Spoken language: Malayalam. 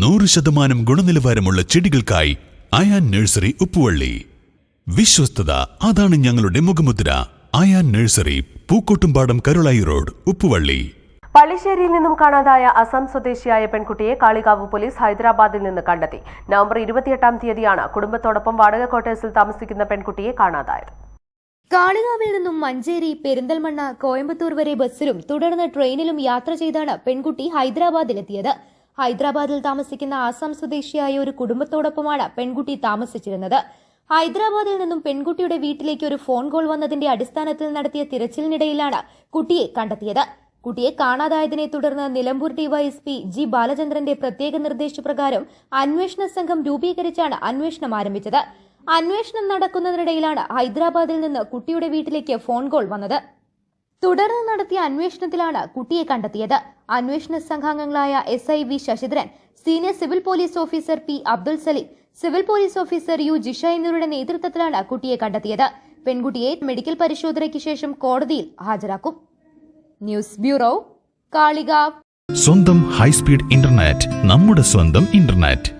നൂറ് ശതമാനം ഗുണനിലവാരമുള്ള ചെടികൾക്കായി അയാൻ നഴ്സറി ഉപ്പുവള്ളി. വിശ്വസ്തത അതാണ് ഞങ്ങളുടെ മുഖമുദ്ര. Ayan nursery Pookkottumpadam Karulai road Uppuvalli. പള്ളിശ്ശേരിയിൽ നിന്നും കാണാതായ അസം സ്വദേശിയായ പെൺകുട്ടിയെ കാളികാവ് പോലീസ് ഹൈദരാബാദിൽ നിന്ന് കണ്ടെത്തി. നവംബർ ഇരുപത്തിയെട്ടാം തീയതിയാണ് കുടുംബത്തോടൊപ്പം വാടക ക്വാർട്ടേഴ്സിൽ താമസിക്കുന്ന പെൺകുട്ടിയെ കാണാതായത്. കാളികാവിൽ നിന്നും മഞ്ചേരി പെരിന്തൽമണ്ണ കോയമ്പത്തൂർ വരെ ബസ്സിലും തുടർന്ന് ട്രെയിനിലും യാത്ര ചെയ്താണ് പെൺകുട്ടി ഹൈദരാബാദിലെത്തിയത്. ഹൈദരാബാദിൽ താമസിക്കുന്ന ആസാം സ്വദേശിയായ ഒരു കുടുംബത്തോടൊപ്പമാണ് പെൺകുട്ടി താമസിച്ചിരുന്നത്. ഹൈദരാബാദിൽ നിന്നും പെൺകുട്ടിയുടെ വീട്ടിലേക്ക് ഒരു ഫോൺ കോൾ വന്നതിന്റെ അടിസ്ഥാനത്തിൽ നടത്തിയ തിരച്ചിലിനിടയിലാണ് കുട്ടിയെ കണ്ടെത്തിയത്. കുട്ടിയെ കാണാതായതിനെ തുടർന്ന് നിലമ്പൂർ ഡിവൈഎസ്പി ജി ബാലചന്ദ്രന്റെ പ്രത്യേക നിർദ്ദേശപ്രകാരം അന്വേഷണ സംഘം രൂപീകരിച്ചാണ് അന്വേഷണം ആരംഭിച്ചത്. അന്വേഷണം നടക്കുന്നതിനിടയിലാണ് ഹൈദരാബാദിൽ നിന്ന് കുട്ടിയുടെ വീട്ടിലേക്ക് ഫോൺ കോൾ വന്നത്. തുടർന്ന് നടത്തിയ അന്വേഷണത്തിലാണ് കുട്ടിയെ കണ്ടെത്തിയത്. അന്വേഷണ സംഘാംഗങ്ങളായ S I V Sasidharan senior civil police officer P Abdul Saleem civil police officer U Jisha എന്നിവരുടെ നേതൃത്വത്തിലാണ് കുട്ടിയെ കണ്ടെത്തിയത്. പെൺകുട്ടിയെ മെഡിക്കൽ പരിശോധനയ്ക്ക് ശേഷം കോടതിയിൽ ഹാജരാക്കും. News bureau Kalikavu. സ്വന്തം ഹൈസ്പീഡ് ഇന്റർനെറ്റ് നമ്മുടെ സ്വന്തം ഇന്റർനെറ്റ്.